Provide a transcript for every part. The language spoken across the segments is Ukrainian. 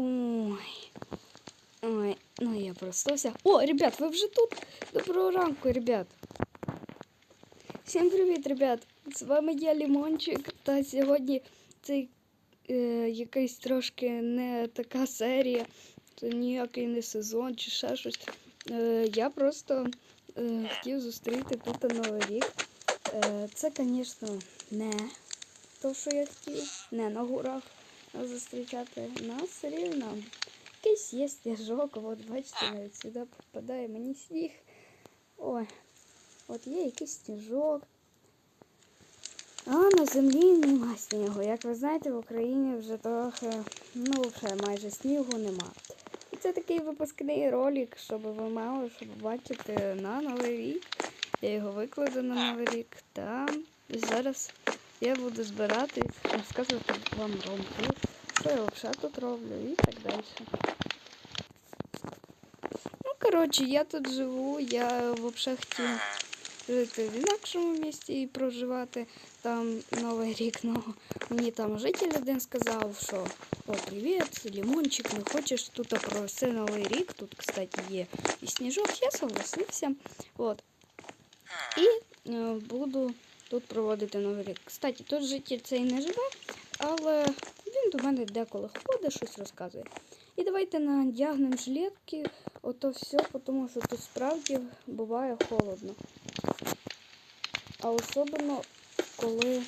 Ой. Ой, ну я проснувся. О, ребят, ви вже тут? Доброго ранку, ребят. Всім привіт, ребят! З вами я Лімончик. Та сьогодні цей е, якийсь трошки не така серія, це ніякий не сезон чи ще щось. Е, я просто е, хотів зустріти тут новий рік. Е, це, звісно, не то, що я хотів, не на горах зустрічати нас рівно. Якийсь є сніжок, от бачите, навіть сюди попадає мені сніг. Ой, от є якийсь сніжок. А на землі нема снігу. Як ви знаєте, в Україні вже трохи, ну, вже майже снігу нема. І це такий випускний ролик, щоб ви мали, щоб бачити на Новий рік. Я його викладу на Новий рік. Та зараз я буду збирати, розказувати вам ромки, що я взагалі тут роблю і так далі. Ну, коротше, я тут живу, я взагалі хотів жити в інакшому місті і проживати там Новий рік. Ну, мені там житель один сказав, що о, привіт, Лімончик, не хочеш тут провести Новий рік. Тут, кстати, є і сніжок, я согласився. От. І е, буду тут проводити Новий рік. Кстати, тут житель цей не живе, але він до мене деколи ходить, щось розказує. І давайте надягнемо жилетки, ото все, тому що тут справді буває холодно. А особливо, коли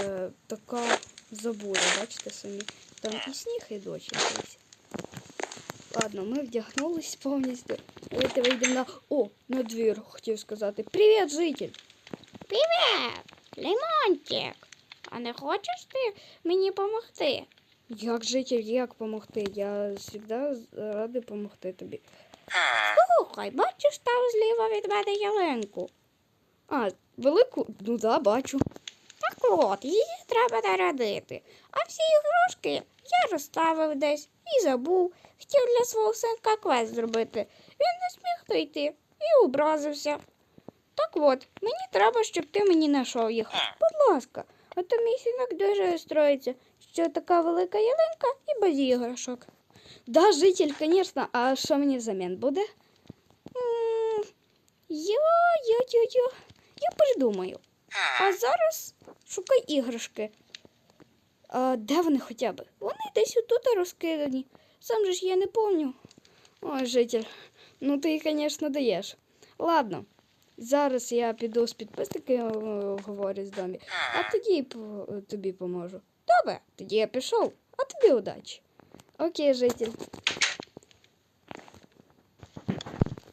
е, така забура, бачите самі. Там і сніг, і дощ якийсь. Ладно, ми вдягнулись повністю. Давайте вийдемо на. О, на двір, хотів сказати. Привіт, житель! Привіт, Лимончик. А не хочеш ти мені допомогти? Як житель, як помогти? Я завжди радий допомогти тобі. Слухай, бачиш там зліва від мене ялинку. А, велику? Ну да, бачу. Так от, її треба нарядити. А всі ігрушки я розставив десь і забув. Хотів для свого синка квест зробити. Він не зміг дойти і образився. Так от, мені треба, щоб ти мені знайшов їх. Будь ласка, а то мій синок дуже розстроїться, що така велика ялинка і без іграшок. Да, житель, звісно, а що мені взамін буде? Йо-йо-йо-йо. Я придумаю. А зараз шукай іграшки. А, де вони хоча б? Вони десь отут розкидані. Сам же ж я не помню. Ой, житель, ну ти, звісно, даєш. Ладно, зараз я піду з підписники говорю з домі, а тоді тобі поможу. Добре. Тоді я пішов, а тобі удачі. Окей, житель.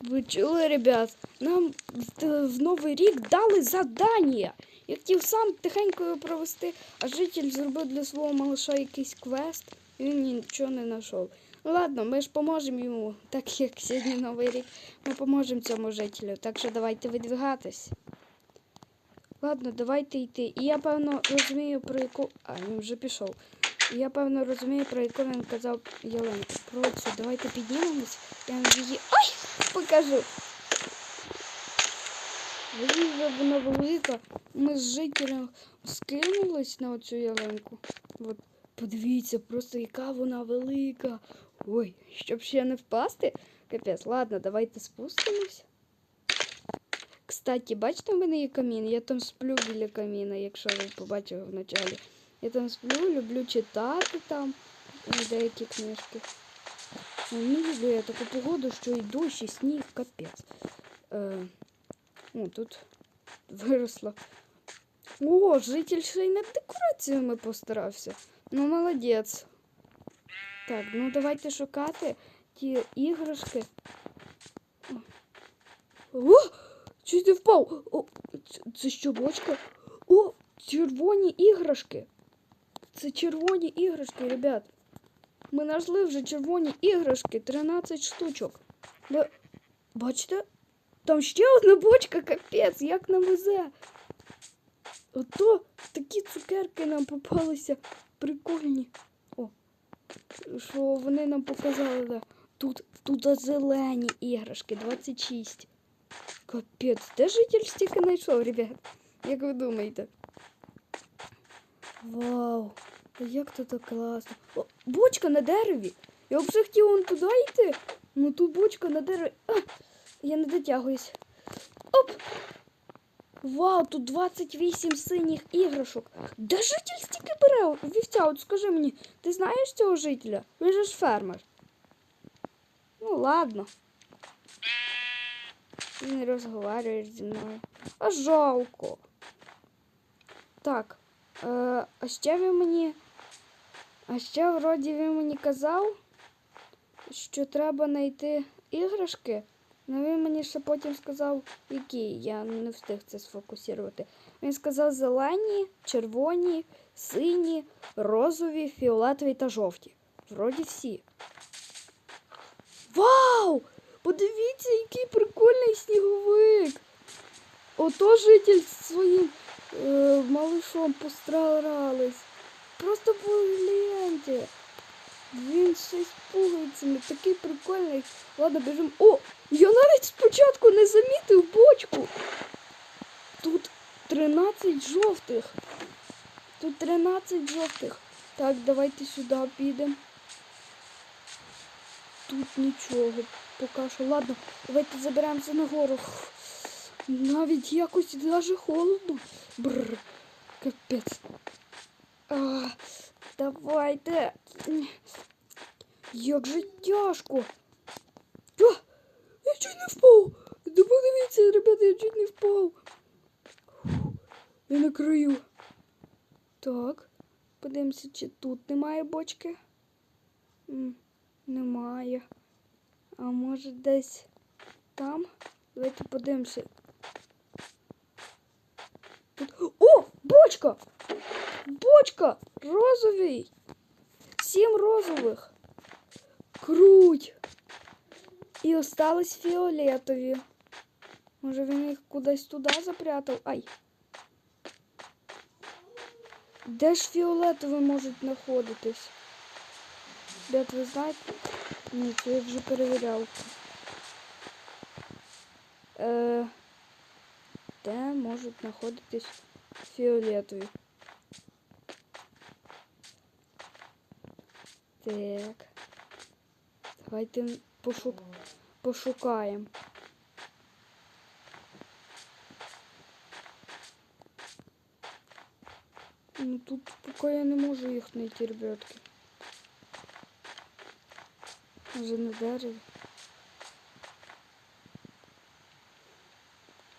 Ви чули, ребят? Нам в Новий рік дали задання. Я хотів сам тихенько його провести, а житель зробив для свого малыша якийсь квест, і він нічого не знайшов. Ладно, ми ж поможемо йому, так як сьогодні Новий рік. Ми поможемо цьому жителю. Так що давайте видвигатись. Ладно, давайте йти. І я певно розумію, про яку. А, він вже пішов. І я певно розумію, про яку він казав Єленку. Про цю. Давайте піднімемось. Я вам її. Ой! Покажу. Вона велика. Ми з жителем скинулись на оцю ялинку. От подивіться, просто яка вона велика. Ой, щоб ще не впасти. Капець, ладно, давайте спустимось. Кстати, бачите, в мене є камін. Я там сплю біля каміна, якщо ви побачили вначалі. Я там сплю, люблю читати там е, деякі книжки. Ну, Не люблю я таку погоду, що і дощ, і сніг, капець. Е, ну, тут виросло. О, житель ще й над декораціями постарався. Ну, молодець. Так, ну давайте шукати ті іграшки. О! Чуть не впав. О, це, що, бочка? О, червоні іграшки. Це червоні іграшки, ребят. Ми знайшли вже червоні іграшки, 13 штучок. Ви бачите? Там ще одна бочка, капець, як нам везе. Ото такі цукерки нам попалися прикольні. Що вони нам показали. да. Тут, тут зелені іграшки, 26. Капець, де житель стільки знайшов, ребят? Як ви думаєте? Вау! Як то так класно. О, бочка на дереві. Я вже хотів вон туди йти. Ну тут бочка на дереві. А, я не дотягуюсь. Оп! Вау, тут 28 синіх іграшок. Де житель стільки бере? Вівця, от скажи мені, ти знаєш цього жителя? Він же ж фермер. Ну, ладно. Ти не розговорюєш зі мною. А жалко. Так. Е, а ще він мені. А ще вроді він мені казав, що треба знайти іграшки. Ну він мені ще потім сказав, які. Я не встиг це сфокусувати. Він сказав зелені, червоні, сині, розові, фіолетові та жовті. Вроді всі. Вау! Подивіться, який прикольний сніговик! Ото житель зі своїм е, малышом постарались. Просто погляньте. Він щось пугається, такий прикольний. Ладно, біжимо. О! Я навіть спочатку не замітив бочку. Тут 13 жовтих. Тут 13 жовтих. Так, давайте сюди підемо. Тут нічого. Поки що. Ладно, давайте заберемося нагору. Навіть якось даже холодно. Бррр. Капець. А, давайте. Як же тяжко. А, я чуть не впав. Подивіться, ребята, я чуть не впав. Я на краю. Так, подивимося, чи тут немає бочки. М, Немає. А може десь там? Давайте подивимося. Тут... О! Бочка! Бочка! Розовий! Сім розових. Круть! І остались фіолетові. Може він їх кудись туди запрятав? Ай. Де ж фіолетові можуть знаходитись? Ребят, ви знаєте? Ні, це я вже перевіряв. Е, де можуть знаходитись фіолетові? Так. Давайте пошук... пошукаємо. Ну тут поки я не можу їх знайти, ребятки. Може на дереві.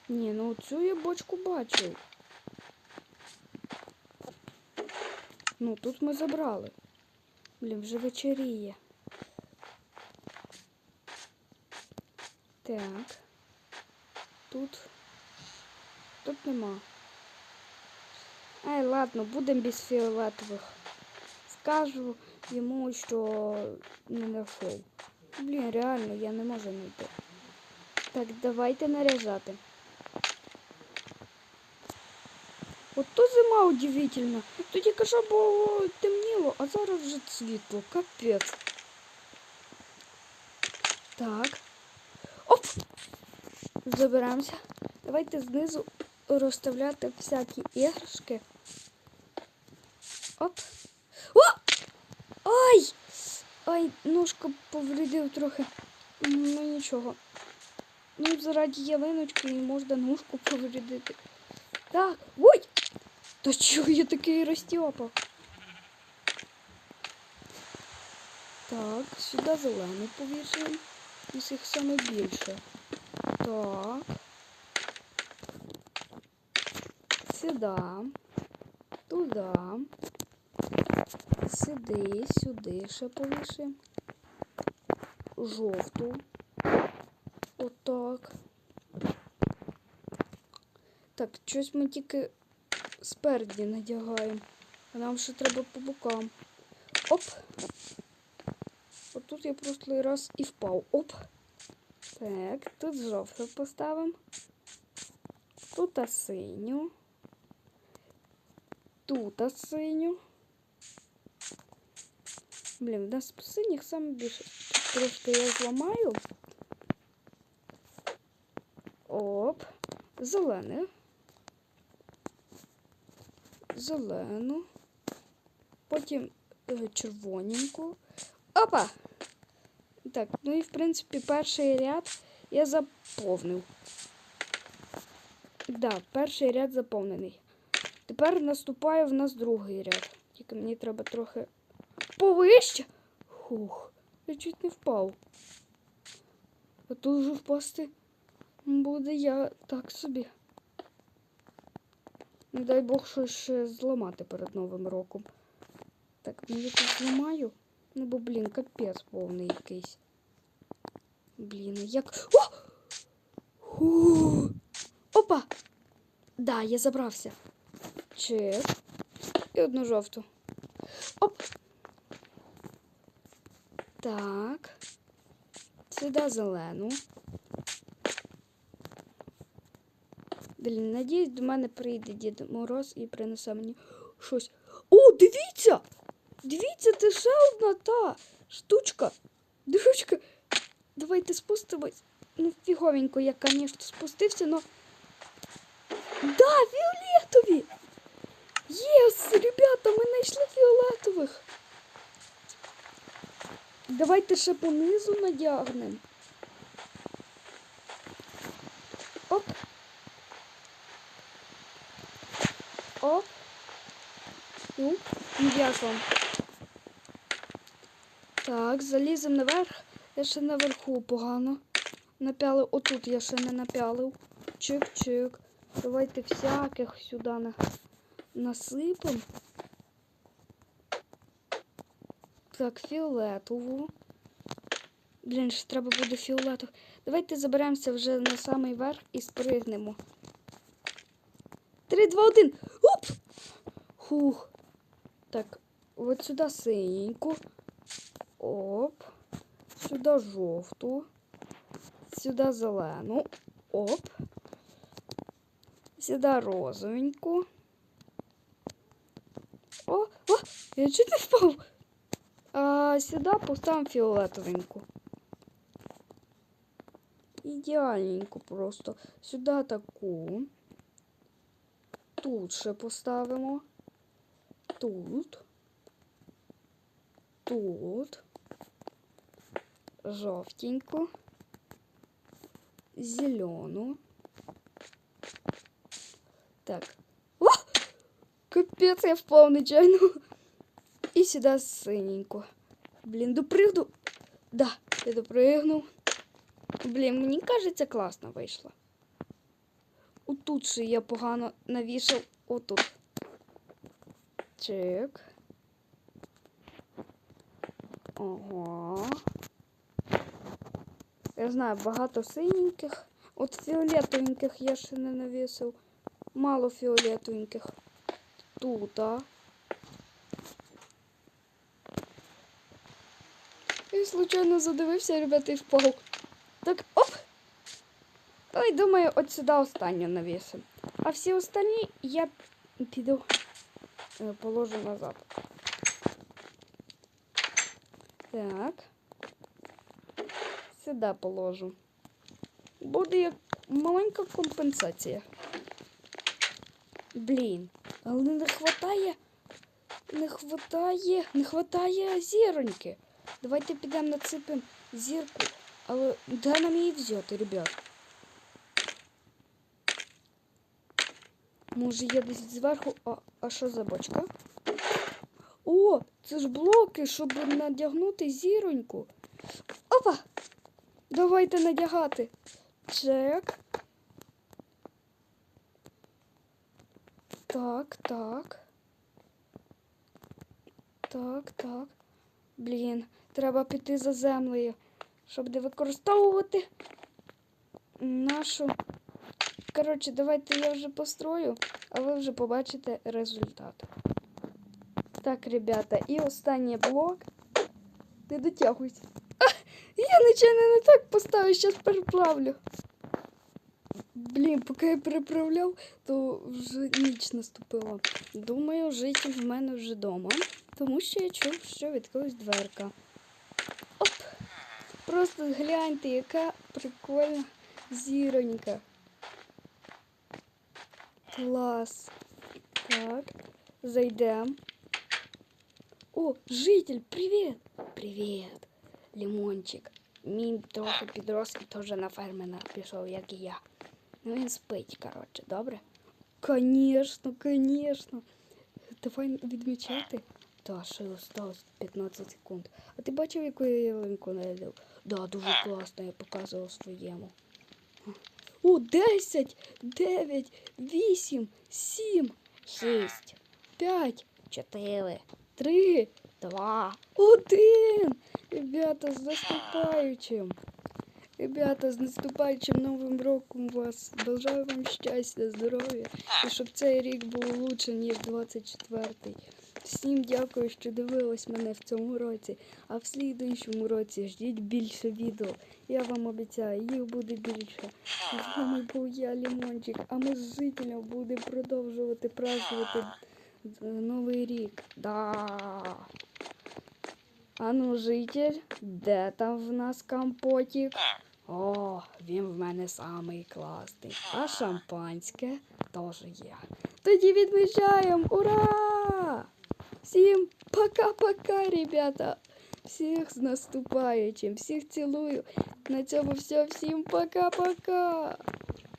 Ні, ну цю я бочку бачив. Ну, тут ми забрали. Блін, вже вечеріє. Так. Тут. Тут нема. Ай, ладно, будемо без фіолетових. Скажу йому, що не знайшов. Блін, реально, я не можу знайти. Так, давайте наряжати. От то зима удивительна. Тут тільки що було темніло, а зараз вже світло. Капець. Так. Оп! Заберемося. Давайте знизу розставляти всякі іграшки. Оп. О! Ай! Ай, ножка повредив трохи. Ну нічого. Ну, заради ялиночки і можна ножку повредити. Так, ой! Та чого я такий розтьопав? Так, сюди зелений повішаємо. Ось їх саме більше. Так. Сюди. Туди. Сюди, сюди ще повішаємо. Жовту. Отак. Так, щось ми тільки спереді надягаємо. А нам ще треба по бокам. Оп. Отут я просто раз і впав. Оп. Так, тут жовту поставимо. Тут синю. Тут синю. Блін, в нас синіх саме більше. Тут трошки я зламаю. Оп. Зелене. Зелену. потім е, червоненьку. Опа! Так, ну і в принципі перший ряд я заповнив. Да, перший ряд заповнений. Тепер наступає в нас другий ряд. Тільки мені треба трохи повище. Хух, я чуть не впав. А тут вже впасти буде я так собі. Не дай Бог щось ще зламати перед Новим роком. Так, ну я тут зламаю. Ну бо, блін, капець повний якийсь. Блін, як. О! Ху! Опа! Да, я забрався. Чек. І одну жовту. Оп. Так. Сюди зелену. Блін, надіюсь, до мене прийде Дід Мороз і принесе мені щось. О, дивіться! Дивіться, це ще одна та штучка. Дружка. Давайте спустимось. Ну, фіговенько, я, звісно, спустився, но. Да, фіолетові! Єс, ребята, ми знайшли фіолетових. Давайте ще понизу надягнемо. Оп. Оп. Ну, як? Так, заліземо наверх. Я ще наверху погано. Напялив. Отут я ще не напялив. Чик-чик. Давайте всяких сюди на... насипемо. Так, фіолетову. Блін, ще треба буде фіолетову. Давайте заберемося вже на самий верх і спригнемо. Три, два, один. Оп! Хух. Так, от сюди синеньку. Оп. Сюди жовту. Сюди зелену. Оп. Сюди розовеньку. О, о, я чуть не впав. А сюди поставимо фіолетовеньку. Ідеальненько просто. Сюди таку. Тут ще поставимо. Тут. Тут. Жовтеньку. Зелену. Так. О! Капець, я впав нечайно. І сюди синеньку. Блін, допригну. Да, я допригнув. Блін, мені кажеться, класно вийшло. Отут ще я погано навішав. Отут. Чик. Ого. Я знаю, багато синеньких. От фіолетовеньких я ще не навісив. Мало фіолетовеньких. Тут, а. І случайно задивився, ребята, і впав. Так, оп! Ой, думаю, от сюди останню навісим. А всі останні я піду е, положу назад. Так. Сюди положу. Буде як маленька компенсація. Блін, але не хватає. Не хватає. Не хватає зіроньки. Давайте підемо нацепимо зірку. Але де нам її взяти, ребят? Може, є десь зверху. А, а що за бочка? О, це ж блоки, щоб надягнути зіроньку. Опа! Давайте надягати. Чек. Так, так. Так, так. Блін, треба піти за землею, щоб не використовувати нашу. Коротше, давайте я вже построю, а ви вже побачите результат. Так, ребята, і останній блок. Не дотягуйся. А, я нечайно не так поставив, зараз переправлю. Блін, поки я переправляв, то вже ніч наступила. Думаю, житель в мене вже вдома, тому що я чув, що від когось дверка. Оп! Просто гляньте, яка прикольна зіронька. Клас. Так, зайдемо. О, житель, привет! Привет, лимончик. Мим трохи підростки тоже на фермена пришел, як і я. Ну він спить, коротше, добре? Конечно, конечно. Давай відмічати. Та ще осталось 15 секунд. А ти бачив, яку я ялинку нарядив? Да, дуже класно, я показував своєму. О, 10, 9, 8, 7, 6, 5, 4, три, два, один. Ребята, з наступаючим. Ребята, з наступаючим новим роком вас. Бажаю вам щастя, здоров'я і щоб цей рік був лучше, ніж 24-й. Всім дякую, що дивились мене в цьому році, а в слідуючому році ждіть більше відео. Я вам обіцяю, їх буде більше. З вами був я, Лімончик, а ми з жителем будемо продовжувати празднувати Новий рік. Да. А ну, житель, де там в нас компотик? О, він в мене самий класний. А шампанське теж є. Тоді відмічаємо! Ура! Всім пока-пока, ребята! Всіх з наступаючим, всіх цілую. На цьому все. Всім пока-пока!